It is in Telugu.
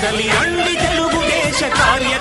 కదలి అండి తెలుగుదేశ కార్య